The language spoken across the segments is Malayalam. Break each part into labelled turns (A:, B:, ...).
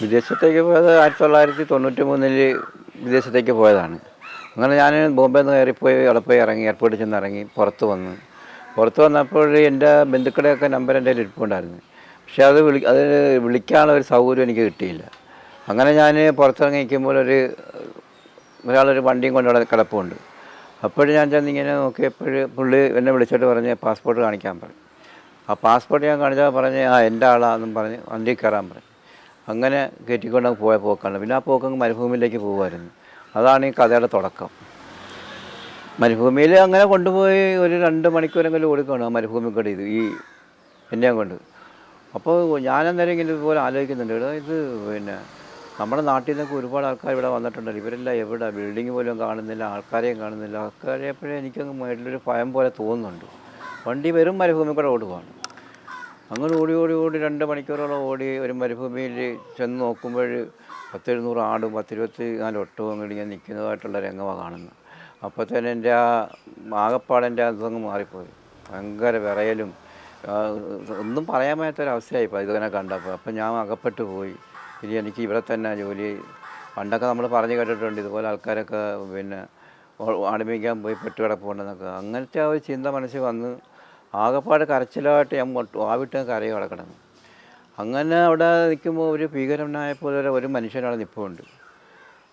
A: വിദേശത്തേക്ക് പോയത് ആയിരത്തി തൊള്ളായിരത്തി തൊണ്ണൂറ്റി മൂന്നിൽ വിദേശത്തേക്ക് പോയതാണ്. അങ്ങനെ ഞാൻ ബോംബെ നിന്ന് കയറിപ്പോയി അവിടെ പോയി ഇറങ്ങി എയർപോർട്ടിൽ ചെന്ന് ഇറങ്ങി പുറത്ത് വന്ന്. പുറത്ത് വന്നപ്പോൾ എന്റെ ബന്ധുക്കളുടെയൊക്കെ നമ്പർ എന്റെ കയ്യിൽ ഇരിപ്പുണ്ടായിരുന്നു. പക്ഷേ അത് വിളി അത് വിളിക്കാനുള്ള ഒരു സൗകര്യം എനിക്ക് കിട്ടിയില്ല. അങ്ങനെ ഞാൻ പുറത്തിറങ്ങി നിൽക്കുമ്പോൾ ഒരു ഒരാളൊരു വണ്ടിയും കൊണ്ടുള്ള അവിടെ കിടപ്പുണ്ട്. അപ്പോഴും ഞാൻ ചെന്ന് ഇങ്ങനെ നോക്കിയപ്പോൾ പുള്ളി എന്നെ വിളിച്ചിട്ട് പറഞ്ഞ് പാസ്പോർട്ട് കാണിക്കാൻ പറഞ്ഞു ആ പാസ്പോർട്ട് ഞാൻ കാണിച്ചാൽ പറഞ്ഞ് ആ എന്റെ ആളാണെന്നും പറഞ്ഞ് വണ്ടി കയറാൻ പറഞ്ഞു. അങ്ങനെ കയറ്റിക്കൊണ്ട് പോയ പോക്കാണ്. പിന്നെ ആ പോക്കങ്ങ് മരുഭൂമിയിലേക്ക് പോകുമായിരുന്നു. അതാണ് ഈ കഥയുടെ തുടക്കം. മരുഭൂമിയിൽ അങ്ങനെ കൊണ്ടുപോയി ഒരു രണ്ട് മണിക്കൂറെങ്കിലും ഓടിക്കണം ആ മരുഭൂമി കൂടെ ഇത് ഈ എന്നെയും കൊണ്ട്. അപ്പോൾ ഞാനന്നേരം ഇങ്ങനെ ഇതുപോലെ ആലോചിക്കുന്നുണ്ട്. ഇവിടെ ഇത് പിന്നെ നമ്മുടെ നാട്ടിൽ നിന്നൊക്കെ ഒരുപാട് ആൾക്കാർ ഇവിടെ വന്നിട്ടുണ്ടല്ലോ. ഇവരെല്ലാം എവിടെ? ബിൽഡിംഗ് പോലും കാണുന്നില്ല ആൾക്കാരെയും കാണുന്നില്ല. ആൾക്കാരെ എപ്പോഴും എനിക്കങ്ങ് മേടിലൊരു ഭയം പോലെ തോന്നുന്നുണ്ട്. വണ്ടി വെറും മരുഭൂമി കൂടെ ഓടുകയാണ് അങ്ങനെ ഓടി ഓടി ഓടി രണ്ട് മണിക്കൂറോളം ഓടി ഒരു മരുഭൂമിയിൽ ചെന്ന് നോക്കുമ്പോൾ പത്തെഴുന്നൂറ് ആടും പത്തിരുപത്തി നാല് ഒട്ടവും അങ്ങോട്ട് ഞാൻ നിൽക്കുന്നതായിട്ടുള്ള രംഗമാണ് കാണുന്നത്. അപ്പോഴത്തേനും എന്റെ ആ ആകപ്പാടെന്റെ അതങ്ങ് മാറിപ്പോയി. ഭയങ്കര വിറയലും. ഒന്നും പറയാൻ പറ്റാത്തൊരവസ്ഥയായിപ്പോൾ ഇതിങ്ങനെ കണ്ടപ്പോൾ. അപ്പം ഞാൻ അകപ്പെട്ടു പോയി. ഇനി എനിക്ക് ഇവിടെ തന്നെ ജോലി. പണ്ടൊക്കെ നമ്മൾ പറഞ്ഞു കേട്ടിട്ടുണ്ട് ഇതുപോലെ ആൾക്കാരൊക്കെ പിന്നെ അടിമിക്കാൻ പോയി പെട്ടുകിടപ്പുണ്ടെന്നൊക്കെ. അങ്ങനത്തെ ആ ഒരു ചിന്ത മനസ്സിൽ വന്ന് ആകപ്പാട് കരച്ചിലായിട്ട് ഞാൻ ആവിട്ട് കരയും കിടക്കണം. അങ്ങനെ അവിടെ നിൽക്കുമ്പോൾ ഒരു ഭീകരനായ പോലെ ഒരു- മനുഷ്യനവിടെ നിൽപ്പുണ്ട്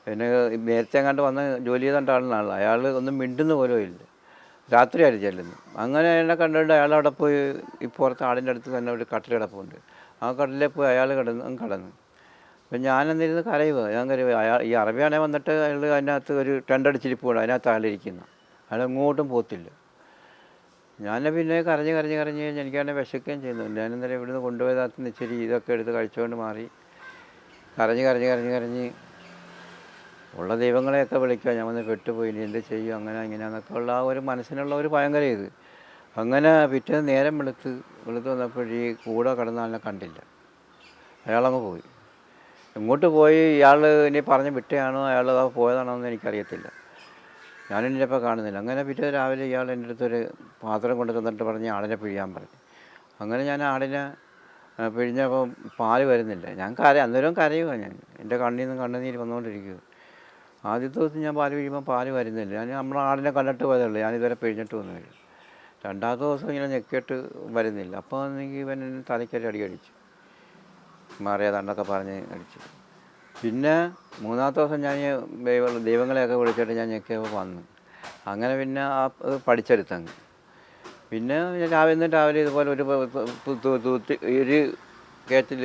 A: പിന്നെ നേരത്തെ അങ്ങാണ്ട് വന്ന ജോലി ചെയ്തോണ്ട ആളാണ്. അയാൾ ഒന്നും മിണ്ടുന്ന പോലും ഇല്ല. രാത്രിയായിരുന്നു ചെല്ലുന്നു അങ്ങനെ എന്നെ കണ്ടുകൊണ്ട് അയാൾ അവിടെ പോയി ഈ പുറത്ത് ആടിന്റെ അടുത്ത് തന്നെ ഒരു കട്ടിൽ കിടപ്പുണ്ട്. ആ കട്ടിലെ പോയി അയാൾ കിടന്ന് കിടന്നു. അപ്പം ഞാൻ എന്നിരുന്ന് കരയുക. ഞാൻ കരയുക. അയാൾ ഈ അറബിയാണെ വന്നിട്ട് അയാൾ അതിനകത്ത് ഒരു ടെണ്ടടിച്ചിരിപ്പുണ്ട് അതിനകത്ത് അയാളിരിക്കുന്നു അയാൾ എങ്ങോട്ടും പോത്തില്ല ഞാൻ പിന്നെ കരഞ്ഞ് കരഞ്ഞ് കരഞ്ഞ് കഴിഞ്ഞ് എനിക്കാണെ വിശക്കുകയും ചെയ്യുന്നു. ഞാൻ ഇന്നലെ ഇവിടുന്ന് കൊണ്ടുപോയതാത്ത ഇച്ചിരി ഇതൊക്കെ എടുത്ത് കഴിച്ചുകൊണ്ട് മാറി. കരഞ്ഞ് കരഞ്ഞ് കരഞ്ഞ് കരഞ്ഞ് ഉള്ള ദൈവങ്ങളെയൊക്കെ വിളിക്കുക. ഞാൻ വന്ന് പെട്ടുപോയി. ഇനി എന്ത് ചെയ്യും? അങ്ങനെ ഇങ്ങനെയാന്നൊക്കെ ഉള്ള ആ ഒരു മനസ്സിനുള്ള ഒരു ഭയങ്കര ഇത്. അങ്ങനെ പിറ്റേന്ന് നേരം വെളുത്ത് വെളുത്ത് വന്നപ്പോൾ ഈ കൂടെ കിടന്ന കണ്ടില്ല. അയാളങ്ങ് പോയി. ഇങ്ങോട്ട് പോയി? ഇയാൾ ഇനി പറഞ്ഞ് വിട്ടയാണോ? അയാൾ പോയതാണോ എന്ന് എനിക്കറിയത്തില്ല. ഇപ്പോൾ കാണുന്നില്ല. അങ്ങനെ പിറ്റേ രാവിലെ ഇയാൾ എന്റെ അടുത്തൊരു പാത്രം കൊണ്ട് തന്നിട്ട് പറഞ്ഞ് ആടിനെ പിഴിയാൻ പറഞ്ഞു. അങ്ങനെ ഞാൻ ആടിനെ പിഴിഞ്ഞപ്പോൾ പാൽ വരുന്നില്ല. ഞാൻ കര അന്നേരം കരയുക ഞാൻ. എന്റെ കണ്ണിൽ നിന്ന് കണ്ണുനീര് വന്നുകൊണ്ടിരിക്കുക ആദ്യത്തെ ദിവസം ഞാൻ പാൽ പിഴിയുമ്പോൾ പാൽ വരുന്നില്ല. ഞാൻ നമ്മളെ ആടിനെ കണ്ടിട്ട് പോയതുള്ളൂ ഞാൻ ഇതുവരെ പിഴിഞ്ഞിട്ട് വന്നില്ല. രണ്ടാമത്തെ ദിവസം ഇങ്ങനെ ഞെക്കിയിട്ട് വരുന്നില്ല. അപ്പോൾ എനിക്ക് ഇവൻ തലയ്ക്കൊരു അടി അടിച്ചു. മാറിയതാണ്ടൊക്കെ പറഞ്ഞ് അടിച്ചു. പിന്നെ മൂന്നാമത്തെ ദിവസം ഞാൻ ദൈവങ്ങളെയൊക്കെ വിളിച്ചിട്ട് ഞാൻ ഞെക്കിയപ്പോൾ വന്നു. അങ്ങനെ പിന്നെ ആ അത് പഠിച്ചെടുത്തങ്ങ്. പിന്നെ രാവിലെ നിന്ന് രാവിലെ ഇതുപോലെ ഒരു തൂത്തി ഒരു കേറ്റിൽ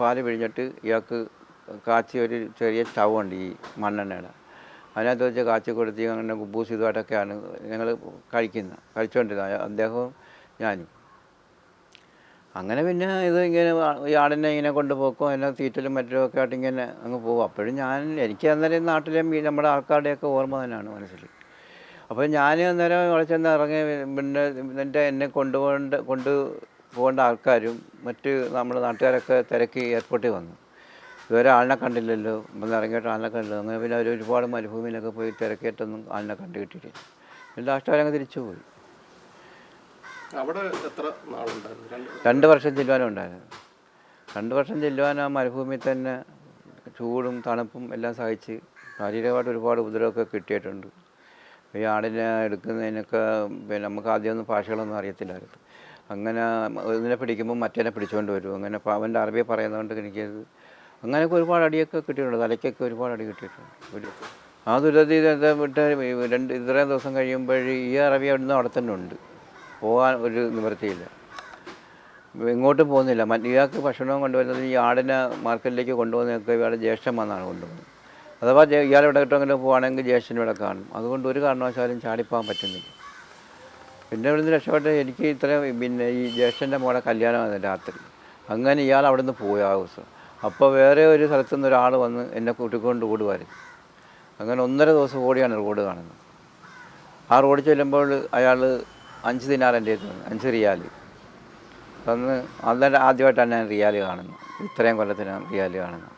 A: പാൽ പിഴിഞ്ഞിട്ട് ഇയാൾക്ക് കാച്ചി ഒരു ചെറിയ സ്റ്റൗണ്ട് ഈ മണ്ണെണ്ണയുടെ. അതിനകത്ത് വെച്ച് കാച്ചി കൊടുത്ത് അങ്ങനെ കുബൂസ് ഇതുമായിട്ടൊക്കെയാണ് ഞങ്ങൾ കഴിക്കുന്നത്. കഴിച്ചുകൊണ്ടിരുന്നത് അദ്ദേഹവും ഞാനും. അങ്ങനെ പിന്നെ ഇത് ഇങ്ങനെ ഈ ആടിനെ ഇങ്ങനെ കൊണ്ടുപോക്കും അതിനെ തീറ്റലും മറ്റും ഒക്കെ ആയിട്ട് ഇങ്ങനെ അങ്ങ് പോകും. അപ്പോഴും ഞാൻ എനിക്ക് അന്നേരം നാട്ടിലെ നമ്മുടെ ആൾക്കാരുടെയൊക്കെ ഓർമ്മ തന്നെയാണ് മനസ്സിൽ. അപ്പോൾ ഞാൻ അന്നേരം അവിടെ ചെന്ന് ഇറങ്ങി പിന്നെ എന്റെ എന്നെ കൊണ്ടുപോകേണ്ട കൊണ്ട് പോകേണ്ട ആൾക്കാരും മറ്റ് നമ്മുടെ നാട്ടുകാരൊക്കെ തിരക്കി എയർപോർട്ടിൽ വന്നു. ഇതുവരെ ആളിനെ കണ്ടില്ലല്ലോ. വന്ന് ഇറങ്ങിയിട്ട് ആളിനെ കണ്ടില്ല. അങ്ങനെ പിന്നെ അവർ ഒരുപാട് മരുഭൂമിയിലൊക്കെ പോയി തിരക്കിയിട്ടൊന്നും ആളിനെ കണ്ടു കിട്ടിയിട്ടില്ല ലാസ്റ്റ് അവരങ്ങ് തിരിച്ചു പോയി
B: അവിടെ എത്ര രണ്ട്
A: വർഷം. ചെല്ലുവാനും ഉണ്ടായിരുന്നു. രണ്ട് വർഷം ചെല്ലുവാൻ ആ മരുഭൂമിയിൽ തന്നെ ചൂടും തണുപ്പും എല്ലാം സഹിച്ച് ശാരീരികമായിട്ട് ഒരുപാട് ഉപദ്രവമൊക്കെ കിട്ടിയിട്ടുണ്ട്. ഈ ആടിനെ എടുക്കുന്നതിനൊക്കെ പിന്നെ നമുക്ക് ആദ്യമൊന്നും ഭാഷകളൊന്നും അറിയത്തില്ലായിരുന്നു. അങ്ങനെ ഇതിനെ പിടിക്കുമ്പോൾ മറ്റേനെ പിടിച്ചുകൊണ്ട് വരും. അങ്ങനെ അവന്റെ അറബി പറയുന്നതുകൊണ്ട് എനിക്ക് അങ്ങനെയൊക്കെ ഒരുപാട് അടിയൊക്കെ കിട്ടിയിട്ടുണ്ട്. തലയ്ക്കൊക്കെ ഒരുപാട് അടി കിട്ടിയിട്ടുണ്ട്. ഒരു ആ ദുരിതത്തിൽ വിട്ട് രണ്ട് ഇത്രയും ദിവസം കഴിയുമ്പോൾ ഈ അറബി അവിടുന്ന് അവിടെ തന്നെ ഉണ്ട്. പോകാൻ ഒരു നിവൃത്തിയില്ല. എങ്ങോട്ടും പോകുന്നില്ല. മറ്റ് ഇയാൾക്ക് ഭക്ഷണവും കൊണ്ടുവരുന്നത് ഈ ആടിനെ മാർക്കറ്റിലേക്ക് കൊണ്ടുപോകുന്നതൊക്കെ ഇയാളുടെ ജ്യേഷ്ഠം വന്നാണ് കൊണ്ടുപോകുന്നത്. അഥവാ ഇയാൾ ഇവിടെ കിട്ടുമെങ്കിലും പോവുകയാണെങ്കിൽ ജ്യേഷ്ഠൻ ഇവിടെ കാണും. അതുകൊണ്ട് ഒരു കാരണവശാലും ചാടിപ്പോകാൻ പറ്റുന്നില്ല. പിന്നെ ഇവിടുന്ന് രക്ഷപ്പെട്ട് എനിക്ക് ഇത്രയും പിന്നെ ഈ ജ്യേഷ്ഠന്റെ മോളെ കല്യാണമാണ് രാത്രി. അങ്ങനെ ഇയാൾ അവിടെ നിന്ന് പോയി ആ ദിവസം. അപ്പോൾ വേറെ ഒരു സ്ഥലത്തു നിന്ന് ഒരാൾ വന്ന് എന്നെ കൂട്ടിക്കൊണ്ട് ഓടുമായിരുന്നു അങ്ങനെ ഒന്നര ദിവസം ഓടിയാണ് റോഡ് കാണുന്നത്. ആ റോഡ് ചെല്ലുമ്പോൾ അയാൾ അഞ്ച് ദിനാർ എന്റെ കയ്യിൽ അഞ്ച് റിയാൽ അന്ന് അന്നേരം ആദ്യമായിട്ടാണ് ഞാൻ റിയാൽ കാണുന്നത്. ഇത്രയും കൊല്ലത്തിനാണ് റിയാൽ കാണുന്നത്.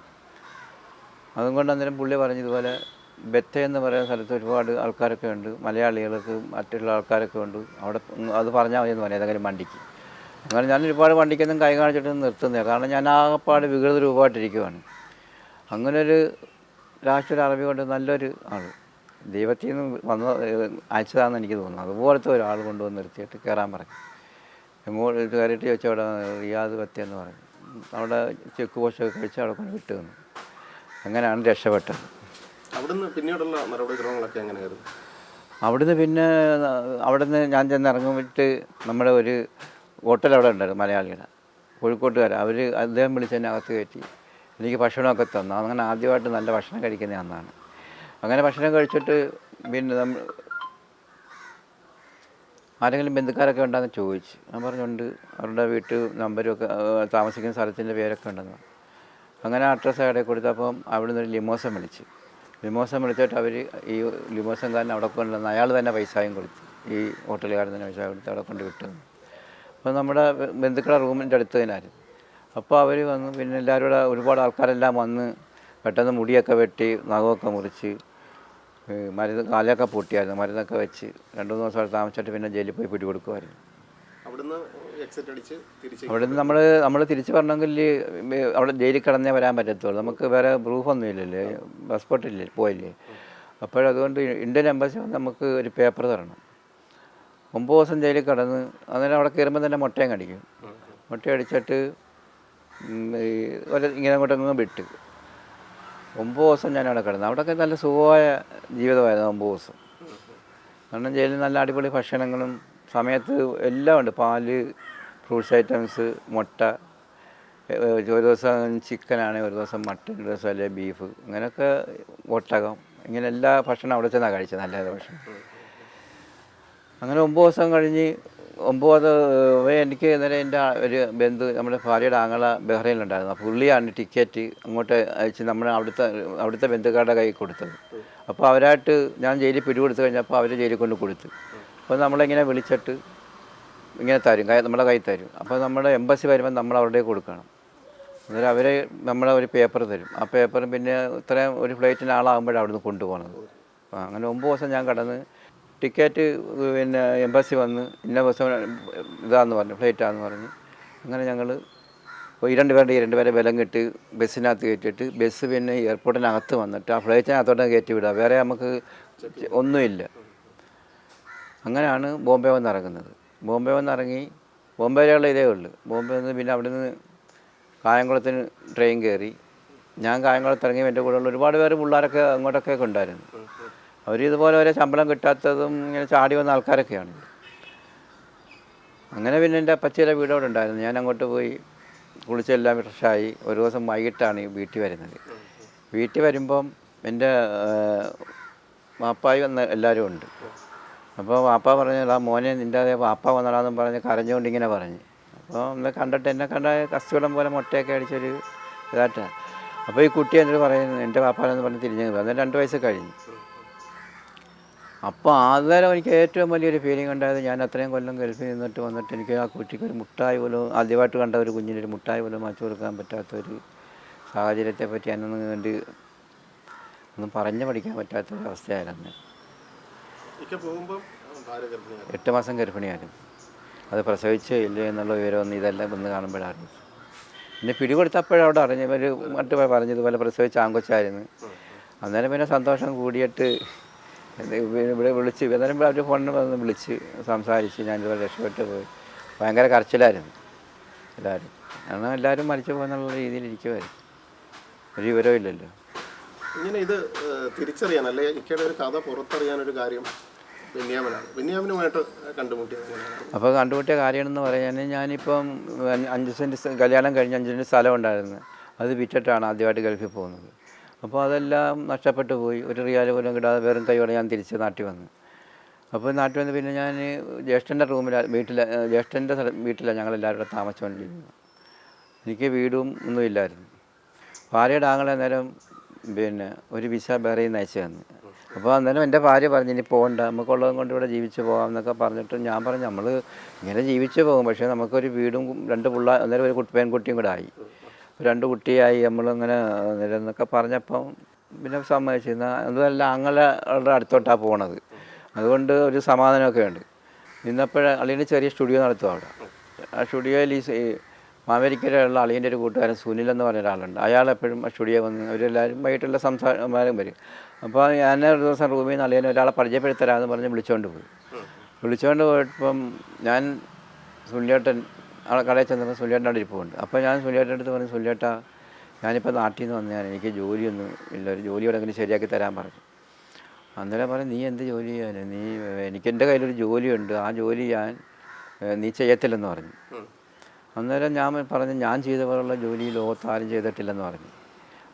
A: അതുകൊണ്ട് അന്നേരം പുള്ളി പറഞ്ഞതുപോലെ ബെത്ത എന്ന് പറയുന്ന സ്ഥലത്ത് ഒരുപാട് ആൾക്കാരൊക്കെ ഉണ്ട്. മലയാളികൾക്ക് മറ്റുള്ള ആൾക്കാരൊക്കെ ഉണ്ട്. അവിടെ അത് പറഞ്ഞാൽ മതി എന്ന് പറഞ്ഞു ഏതെങ്കിലും വണ്ടിക്ക്. അങ്ങനെ ഞാൻ ഒരുപാട് വണ്ടിക്കൊന്നും കൈ കാണിച്ചിട്ട് നിർത്തുന്നില്ല. കാരണം ഞാൻ ആകെപ്പാട് വികൃത രൂപമായിട്ടിരിക്കുവാണ്. അങ്ങനൊരു രാഷ്ട്രീയ അറബി കൊണ്ട് നല്ലൊരു ആൾ ദൈവത്തിൽ നിന്ന് വന്ന അയച്ചതാണെന്ന് എനിക്ക് തോന്നുന്നു. അതുപോലത്തെ ഒരാൾ കൊണ്ടുവന്ന് നിർത്തിയിട്ട് കയറാൻ പറഞ്ഞു. എങ്ങോട്ട് കയറിയിട്ട് ചോദിച്ചാൽ അവിടെ റിയാദ് എന്ന് പറഞ്ഞു. അവിടെ ചെക്ക് പോസ്റ്റൊക്കെ കഴിച്ച് അവിടെ കൊണ്ട് വിട്ടു തന്നു അങ്ങനെയാണ് രക്ഷപ്പെട്ടത്.
B: അവിടുന്ന് പിന്നീടുള്ള നടപടിക്രമങ്ങളൊക്കെ എങ്ങനെയായിരുന്നു?
A: അവിടുന്ന് പിന്നെ അവിടുന്ന് ഞാൻ ചെന്ന് ഇറങ്ങുമ്പോട്ട് നമ്മുടെ ഒരു ഹോട്ടൽ അവിടെ ഉണ്ടായിരുന്നു മലയാളിയുടെ. കോഴിക്കോട്ടുകാർ അവർ അദ്ദേഹം വിളിച്ച് എന്നെ അകത്ത് കയറ്റി. എനിക്ക് ഭക്ഷണമൊക്കെ തന്നു. അങ്ങനെ ആദ്യമായിട്ട് നല്ല ഭക്ഷണം കഴിക്കുന്ന അന്നാണ്. അങ്ങനെ ഭക്ഷണം കഴിച്ചിട്ട് പിന്നെ നമ്മൾ ആരെങ്കിലും ബന്ധുക്കാരൊക്കെ ഉണ്ടെന്ന് ചോദിച്ചു. ഞാൻ പറഞ്ഞുണ്ട് അവരുടെ വീട്ട് ഒക്കെ താമസിക്കുന്ന സ്ഥലത്തിന്റെ പേരൊക്കെ ഉണ്ടെന്ന്. അങ്ങനെ അഡ്രസ്സ് അവിടെ കൊടുത്തപ്പം അവിടെ ഒരു ലിമോസം വിളിച്ചു. ലിമോസം വിളിച്ചിട്ട് അവർ ഈ ലിമോസംകാരൻ അവിടെ കൊണ്ടുവന്ന് അയാൾ തന്നെ പൈസയും കൊടുത്തു ഈ ഹോട്ടലുകാരൻ തന്നെ പൈസ കൊടുത്ത് അവിടെ കൊണ്ട് വിട്ടു. അപ്പോൾ നമ്മുടെ ബന്ധുക്കളുടെ റൂമിന്റെ അടുത്ത് തന്നെയായിരുന്നു. അപ്പോൾ അവർ വന്ന് പിന്നെ എല്ലാവരും കൂടെ ഒരുപാട് ആൾക്കാരെല്ലാം വന്ന് പെട്ടെന്ന് മുടിയൊക്കെ വെട്ടി നഖമൊക്കെ മുറിച്ച് മരുന്ന് കാലൊക്കെ പൊട്ടിയായിരുന്നു. മരുന്നൊക്കെ വെച്ച് രണ്ട് മൂന്ന് ദിവസം താമസിച്ചിട്ട് പിന്നെ ജയിലിൽ പോയി പിടികൊടുക്കുമായിരുന്നു
B: അവിടുന്ന്
A: നമ്മൾ നമ്മൾ തിരിച്ചു പറഞ്ഞെങ്കിൽ അവിടെ ജയിലിൽ കിടന്നേ വരാൻ പറ്റത്തുള്ളൂ. നമുക്ക് വേറെ പ്രൂഫൊന്നും ഇല്ലല്ലേ? പാസ്പോർട്ട് ഇല്ലേ പോയില്ലേ? അപ്പോഴതുകൊണ്ട് ഇന്ത്യൻ എംബസി വന്ന് നമുക്ക് ഒരു പേപ്പർ തരണം. ഒമ്പത് ദിവസം ജയിലിൽ കിടന്ന് അന്നേരം അവിടെ കയറുമ്പോൾ തന്നെ മുട്ടയും കടിക്കും. മുട്ടയടിച്ചിട്ട് ഇങ്ങനെ അങ്ങോട്ടങ്ങ് വിട്ട്. ഒമ്പത് ദിവസം ഞാൻ അവിടെ കിടന്നു. അവിടെയൊക്കെ നല്ല സുഖമായ ജീവിതമായിരുന്നു ഒമ്പത് ദിവസം. കാരണം ജയിലിൽ നല്ല അടിപൊളി ഭക്ഷണങ്ങളും സമയത്ത് എല്ലാം ഉണ്ട്. പാൽ ഫ്രൂട്ട്സ് ഐറ്റംസ് മുട്ട ഒരു ദിവസം ചിക്കനാണ് ഒരു ദിവസം മട്ടൻ ഒരു ദിവസം അല്ലെ ബീഫ് അങ്ങനെയൊക്കെ ഒട്ടകം. ഇങ്ങനെ എല്ലാ ഭക്ഷണം അവിടെ ചെന്നാണ് കഴിച്ചത് നല്ല ഭക്ഷണം. അങ്ങനെ ഒമ്പത് ദിവസം കഴിഞ്ഞ് ഒമ്പത് എനിക്ക് ഇന്നലെ എന്റെ ഒരു ബന്ധു നമ്മുടെ ഭാര്യയുടെ ആങ്ങള ബഹ്റൈനിലുണ്ടായിരുന്നു. അപ്പോൾ പുള്ളിയാണ് ടിക്കറ്റ് അങ്ങോട്ട് അയച്ച് നമ്മൾ അവിടുത്തെ അവിടുത്തെ ബന്ധുക്കാരുടെ കയ്യിൽ കൊടുത്തത്. അപ്പോൾ അവരായിട്ട് ഞാൻ ജയിലിൽ പിടികൊടുത്തു കഴിഞ്ഞപ്പോൾ അവർ ജയിലിൽ കൊണ്ട് കൊടുത്തു. അപ്പോൾ നമ്മളിങ്ങനെ വിളിച്ചിട്ട് ഇങ്ങനെ തരും കൈ നമ്മുടെ കയ്യിൽ തരും. അപ്പോൾ നമ്മുടെ എംബസി വരുമ്പോൾ നമ്മൾ അവരുടെ കൊടുക്കണം. അന്നേരം അവർ നമ്മളെ ഒരു പേപ്പർ തരും. ആ പേപ്പറും പിന്നെ ഇത്രയും ഒരു ഫ്ലൈറ്റിന് ആളാകുമ്പോഴാണ് അവിടുന്ന് കൊണ്ടുപോകണത് ആ അങ്ങനെ ഒമ്പത് ദിവസം ഞാൻ കടന്ന് ടിക്കറ്റ് പിന്നെ എംബസി വന്ന് ഇന്ന ദിവസം ഇതാന്ന് പറഞ്ഞു ഫ്ലൈറ്റാന്ന് പറഞ്ഞു. അങ്ങനെ ഞങ്ങൾ രണ്ട് പേരുടെ രണ്ട് പേരെ ബലം കെട്ട് ബസ്സിനകത്ത് കയറ്റിയിട്ട് ബസ് പിന്നെ എയർപോർട്ടിനകത്ത് വന്നിട്ട് ആ ഫ്ലൈറ്റിനകത്തോട്ട് കയറ്റി വിടുക. വേറെ നമുക്ക് ഒന്നുമില്ല അങ്ങനെയാണ് ബോംബെ വന്ന് ഇറങ്ങുന്നത്. ബോംബെ വന്ന് ഇറങ്ങി ബോംബെയിലുള്ള ഇതേ ഉള്ളൂ. ബോംബെ നിന്ന് പിന്നെ അവിടെ നിന്ന് കായംകുളത്തിന് ട്രെയിൻ കയറി. ഞാൻ കായംകുളത്ത് ഇറങ്ങി എന്റെ കൂടെയുള്ള ഒരുപാട് പേര് പിള്ളേരൊക്കെ അങ്ങോട്ടൊക്കെ ഉണ്ടായിരുന്നു അവർ ഇതുപോലെ വരെ ശമ്പളം കിട്ടാത്തതും ഇങ്ങനെ ചാടി വന്ന ആൾക്കാരൊക്കെയാണ്. അങ്ങനെ പിന്നെ എന്റെ അപ്പച്ചിയുടെ വീട് അവിടെ ഉണ്ടായിരുന്നു. ഞാൻ അങ്ങോട്ട് പോയി കുളിച്ചെല്ലാം ഫ്രഷായി ഒരു ദിവസം വൈകിട്ടാണ് വീട്ടിൽ വരുന്നത്. വീട്ടിൽ വരുമ്പം എന്റെ വാപ്പായി വന്ന എല്ലാവരും ഉണ്ട്. അപ്പോൾ വാപ്പ പറഞ്ഞു ആ മോനെ നിന്റെ അതേ വാപ്പ വന്നടാന്നും പറഞ്ഞ് കരഞ്ഞുകൊണ്ട് ഇങ്ങനെ പറഞ്ഞു. അപ്പോൾ ഒന്ന് കണ്ടിട്ട് എന്നെ കണ്ട കസ്തുവടം പോലെ മുട്ടയൊക്കെ അടിച്ചൊരു ഇതായിട്ടാണ്. അപ്പോൾ ഈ കുട്ടി എന്നോട് പറയുന്നു എന്റെ വാപ്പാനെന്ന് പറഞ്ഞ് തിരിഞ്ഞു അന്ന് രണ്ട് വയസ്സ് കഴിഞ്ഞു. അപ്പോൾ അന്നേരം എനിക്ക് ഏറ്റവും വലിയൊരു ഫീലിംഗ് ഉണ്ടായത് ഞാൻ അത്രയും കൊല്ലം ഗൾഫിൽ നിന്നിട്ട് വന്നിട്ട് എനിക്ക് ആ കുട്ടിക്ക് ഒരു മുട്ടായി പോലും ആദ്യമായിട്ട് കണ്ട ഒരു കുഞ്ഞിനൊരു മുട്ടായി പോലും വാങ്ങിച്ചു കൊടുക്കാൻ പറ്റാത്ത ഒരു സാഹചര്യത്തെ പറ്റി എന്നൊന്നും വേണ്ടി ഒന്നും പറഞ്ഞു പഠിക്കാൻ പറ്റാത്ത ഒരു അവസ്ഥയായിരുന്നു.
B: ഇക്ക പോകുമ്പം ഭാര്യ ഗർഭിണിയായിരുന്നു
A: എട്ട് മാസം ഗർഭിണിയായിരുന്നു. അത് പ്രസവിച്ചോ ഇല്ല എന്നുള്ള വിവരമൊന്നും ഇതെല്ലാം ഒന്ന് കാണുമ്പോഴായിരുന്നു. പിന്നെ പിടികൊടുത്തപ്പോഴവിടെ ഒരു മറ്റു പറഞ്ഞതുപോലെ പ്രസവിച്ച ആങ്കൊച്ചായിരുന്നു അന്നേരം പിന്നെ സന്തോഷം കൂടിയിട്ട് ഇവിടെ വിളിച്ച് അന്നേരം അവർ ഫോണിൽ വന്ന് വിളിച്ച് സംസാരിച്ച് ഞാനിതുപോലെ രക്ഷപ്പെട്ട് പോയി. ഭയങ്കര കരച്ചിലായിരുന്നു എല്ലാവരും കാരണം എല്ലാവരും മരിച്ചു പോകുന്നുള്ള രീതിയിൽ ഇരിക്കുമായിരുന്നു ഒരു വിവരവും ഇല്ലല്ലോ.
B: ഇങ്ങനെ ഇത് തിരിച്ചറിയാൻ അല്ലെ? ഇക്കയുടെ ഒരു കഥ പുറത്തറിയാൻ ഒരു കാര്യം ബെന്യാമനാണ്. ബെന്യാമിനുമായിട്ട് കണ്ടുമുട്ടിയത്
A: അപ്പോൾ കണ്ടുമുട്ടിയ കാര്യമെന്ന് പറയാൻ ഞാനിപ്പം അഞ്ച് സെന്റ് കല്യാണം കഴിഞ്ഞ് അഞ്ച് സെന്റ് സ്ഥലം ഉണ്ടായിരുന്നു. അത് വിറ്റിട്ടാണ് ആദ്യമായിട്ട് ഗൾഫിൽ പോകുന്നത്. അപ്പോൾ അതെല്ലാം നഷ്ടപ്പെട്ടു പോയി. ഒരു റിയാൽ പോലും കിട്ടാതെ വെറും കൈയോടെ ഞാൻ തിരിച്ച് നാട്ടിൽ വന്നു. അപ്പോൾ നാട്ടിൽ വന്ന് പിന്നെ ഞാൻ ജ്യേഷ്ഠന്റെ റൂമിലാണ് വീട്ടിൽ ജ്യേഷ്ഠന്റെ വീട്ടിലാണ് ഞങ്ങളെല്ലാവരും കൂടെ താമസിച്ചുകൊണ്ടിരിക്കുന്നത്. എനിക്ക് വീടും ഒന്നുമില്ലായിരുന്നു ഭാര്യയുടെ ആങ്ങളെ നേരം പിന്നെ ഒരു വിസ വേറെ അയച്ചു തന്നു. അപ്പോൾ അന്നേരം എന്റെ ഭാര്യ പറഞ്ഞു ഇനി പോകണ്ട നമുക്കുള്ളതും കൊണ്ട് ഇവിടെ ജീവിച്ച് പോകാം എന്നൊക്കെ പറഞ്ഞിട്ട് ഞാൻ പറഞ്ഞു നമ്മൾ ഇങ്ങനെ ജീവിച്ച് പോകും. പക്ഷേ നമുക്കൊരു വീടും രണ്ട് പിള്ള അന്നേരം ഒരു കുട്ടി പെൺകുട്ടിയും കൂടെ ആയി. രണ്ട് കുട്ടിയായി നമ്മളിങ്ങനെ നിരന്നൊക്കെ പറഞ്ഞപ്പം പിന്നെ സമ്മതിച്ചിരുന്ന. അതുമല്ല അങ്ങളുടെ അടുത്തോട്ടാണ് പോണത്. അതുകൊണ്ട് ഒരു സമാധാനമൊക്കെ ഉണ്ട്. നിന്നപ്പോഴ അളിയൻ ചെറിയ സ്റ്റുഡിയോ നടത്തും അവിടെ. ആ സ്റ്റുഡിയോയിൽ ഈ ഈ അളിയന്റെ ഒരു കൂട്ടുകാരൻ സുനിൽ എന്ന് പറഞ്ഞ ഒരാളുണ്ട്. അയാൾ എപ്പോഴും സ്റ്റുഡിയോ വന്ന് അവരെല്ലാവരും വൈകിട്ടുള്ള സംസാരം വരും. അപ്പോൾ ഞാൻ ഒരു ദിവസം റൂമിൽ നിന്ന് അളിയനെ ഒരാളെ പരിചയപ്പെടുത്തരാമെന്ന് പറഞ്ഞ് വിളിച്ചുകൊണ്ട് പോയി. വിളിച്ചുകൊണ്ട് പോയപ്പം ഞാൻ സുല്ലേട്ടൻ ആളെ കടയിൽ ചെന്നപ്പോൾ സുല്യേട്ടന്റെ അവിടെ ഇരിപ്പുണ്ട്. അപ്പോൾ ഞാൻ സുല്യേട്ടന്റെ അടുത്ത് പറഞ്ഞു സുല്യേട്ട ഞാനിപ്പോൾ നാട്ടിൽ നിന്ന് വന്നതാണ്. എനിക്ക് ജോലിയൊന്നും ഇല്ല. ഒരു ജോലി എവിടെയെങ്കിലും ശരിയാക്കി തരാൻ പറഞ്ഞു. അന്നേരം പറഞ്ഞു നീ എന്ത് ജോലി ചെയ്യാൻ നീ എനിക്ക് എന്റെ കയ്യിലൊരു ജോലിയുണ്ട്. ആ ജോലി ഞാൻ നീ ചെയ്യത്തില്ലെന്ന് പറഞ്ഞു. അന്നേരം ഞാൻ പറഞ്ഞു ഞാൻ ചെയ്ത പോലുള്ള ജോലി ലോകത്താരും ചെയ്തിട്ടില്ലെന്ന് പറഞ്ഞു.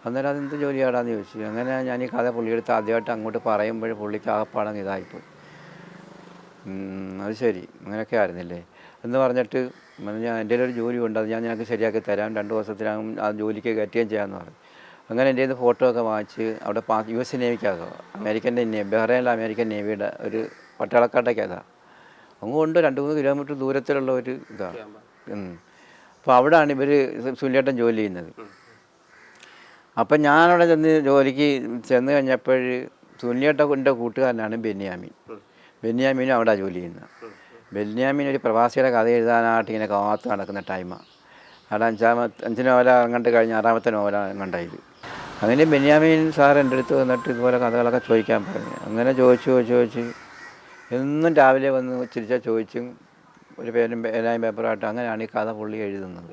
A: അന്നേരം അതെന്ത് ജോലിയാടാന്ന് ചോദിച്ചു. അങ്ങനെ ഞാൻ ഈ കഥ പുള്ളിയെടുത്ത് ആദ്യമായിട്ട് അങ്ങോട്ട് പറയുമ്പോൾ പുള്ളിക്ക് ആകപ്പാടങ്ങ് ഇതായിപ്പോയി. അത് ശരി. അങ്ങനെയൊക്കെ ആയിരുന്നില്ലേ? എന്ന് പറഞ്ഞിട്ട് പറഞ്ഞു, ഞാൻ എന്റെ ഒരു ജോലി ഉണ്ട് അത് ഞാൻ ഞങ്ങൾക്ക് ശരിയാക്കി തരാം. രണ്ട് ദിവസത്തിനകം ആ ജോലിക്ക് കയറ്റുകയും ചെയ്യാമെന്ന് പറഞ്ഞു. അങ്ങനെ എന്റെ ഇത് ഫോട്ടോ ഒക്കെ വാങ്ങിച്ച് അവിടെ പാ യു എസ് നേവിക്കകത്തോ അമേരിക്കൻ നേവി ബഹ്റൈനിലെ അമേരിക്കൻ നേവിയുടെ ഒരു പട്ടാളക്കാട്ടൊക്കെ അങ്ങോട്ട് രണ്ട് മൂന്ന് കിലോമീറ്റർ ദൂരത്തിലുള്ള ഒരു ഇതാണ് അപ്പോൾ അവിടെയാണ് ഇവർ സുനിലേട്ടൻ ജോലി ചെയ്യുന്നത്. അപ്പം ഞാനവിടെ ചെന്ന് ജോലിക്ക് ചെന്ന് കഴിഞ്ഞപ്പോൾ സുനിലേട്ടന്റെ കൂട്ടുകാരനാണ് ബെന്യാമി. ബെന്യാമിനും അവിടെ ജോലി ചെയ്യുന്നത്. ബെന്യാമിൻ ഒരു പ്രവാസിയുടെ കഥ എഴുതാനായിട്ട് ഇങ്ങനെ കാത്ത് നടക്കുന്ന ടൈമാണ് അവിടെ അഞ്ചാമത്തെ അഞ്ച് നോവല അങ്ങോട്ട് കഴിഞ്ഞ് ആറാമത്തെ നോവല അങ്ങോട്ടായത് അങ്ങനെ ബെന്യാമിൻ സാർ എന്റെ അടുത്ത് വന്നിട്ട് ഇതുപോലെ കഥകളൊക്കെ ചോദിക്കാൻ പറഞ്ഞു. അങ്ങനെ ചോദിച്ചു ചോദിച്ചു ചോദിച്ച് എന്നും രാവിലെ വന്ന് ചിരിച്ചാൽ ചോദിച്ചും ഒരു പേരും പേനായും പേപ്പറായിട്ട് അങ്ങനെയാണ് ഈ കഥ പുള്ളി എഴുതുന്നത്.